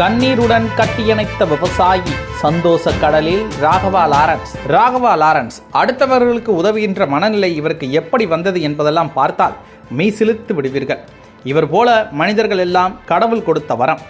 கண்ணீருடன் கட்டியணைத்த விவசாயி சந்தோஷ கடலில் ராகவா லாரன்ஸ். ராகவா லாரன்ஸ் அடுத்தவர்களுக்கு உதவுகின்ற மனநிலை இவருக்கு எப்படி வந்தது என்பதெல்லாம் பார்த்தால் மெய்சிலுத்து விடுவீர்கள். இவர் போல மனிதர்கள் எல்லாம் கடவுள் கொடுத்த வரம்.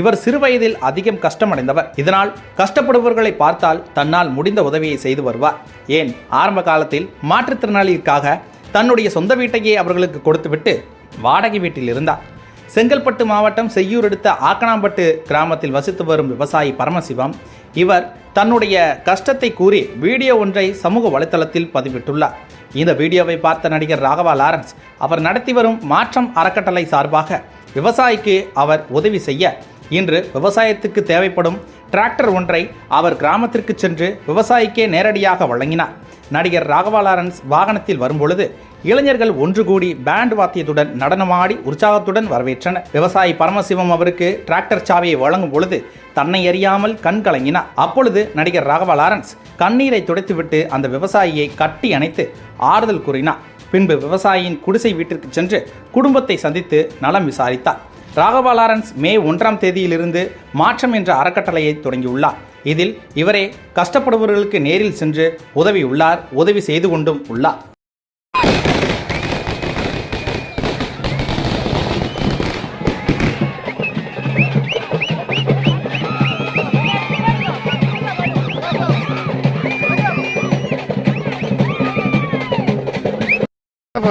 இவர் சிறுவயதில் அதிகம் கஷ்டமடைந்தவர். இதனால் கஷ்டப்படுபவர்களை பார்த்தால் தன்னால் முடிந்த உதவியை செய்து வருவார். ஏன்? ஆரம்ப காலத்தில் மாற்றுத்திறனாளிக்காக தன்னுடைய சொந்த வீட்டையே அவர்களுக்கு கொடுத்துவிட்டு வாடகை வீட்டில் இருந்தார். செங்கல்பட்டு மாவட்டம் செய்யூர் அடுத்த ஆக்கனாம்பட்டு கிராமத்தில் வசித்து வரும் விவசாயி பரமசிவம் இவர் தன்னுடைய கஷ்டத்தை கூறி வீடியோ ஒன்றை சமூக வலைத்தளத்தில் பதிவிட்டுள்ளார். இந்த வீடியோவை பார்த்த நடிகர் ராகவா லாரன்ஸ் அவர் நடத்தி வரும் மாற்றம் அறக்கட்டளை சார்பாக விவசாயிக்கு அவர் உதவி செய்ய இன்று விவசாயத்துக்கு தேவைப்படும் டிராக்டர் ஒன்றை அவர் கிராமத்திற்கு சென்று விவசாயிக்கே நேரடியாக வழங்கினார். நடிகர் ராகவா லாரன்ஸ் வாகனத்தில் வரும்பொழுது இளைஞர்கள் ஒன்று கூடி பேண்ட் வாத்தியத்துடன் நடனமாடி உற்சாகத்துடன் வரவேற்றனர். விவசாயி பரமசிவம் அவருக்கு டிராக்டர் சாவியை வழங்கும் பொழுது தன்னை அறியாமல் கண் கலங்கினார். அப்பொழுது நடிகர் ராகவா லாரன்ஸ் கண்ணீரை துடைத்துவிட்டு அந்த விவசாயியை கட்டி அணைத்து ஆறுதல் கூறினார். பின்பு விவசாயியின் குடிசை வீட்டிற்கு சென்று குடும்பத்தை சந்தித்து நலம் விசாரித்தார். ராகவா லாரன்ஸ் மே ஒன்றாம் தேதியிலிருந்து மாற்றம் என்ற அறக்கட்டளையை தொடங்கியுள்ளார். இதில் இவரே கஷ்டப்படுபவர்களுக்கு நேரில் சென்று உதவியுள்ளார் உதவி செய்து கொண்டும் உள்ளார்.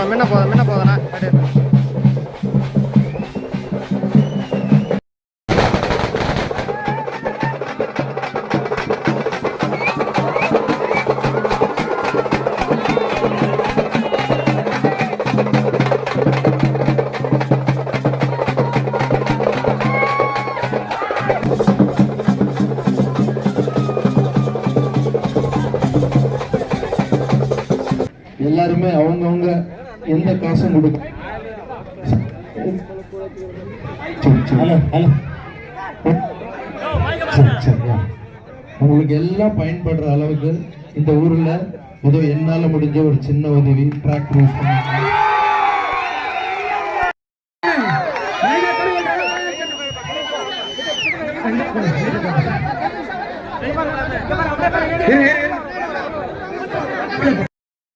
போதும் போதும் என்ன போதுண்ணா அப்படியே எல்லாருமே அவங்கவுங்க எந்த காசும் கொடுக்க. உங்களுக்கு எல்லாம் பயன்படுற அளவுக்கு இந்த ஊர்ல ஏதோ என்னால முடிஞ்ச ஒரு சின்ன உதவி டிராக்டர் யூஸ் பண்ணி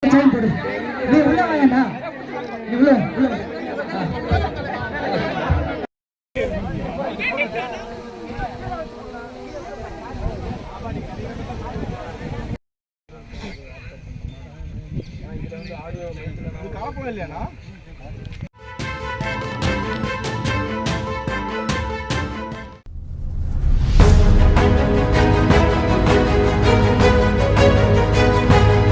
செயல்படு நீ உள்ள நீ உள்ள உள்ள கலப்படம் இல்லையாண்ணா?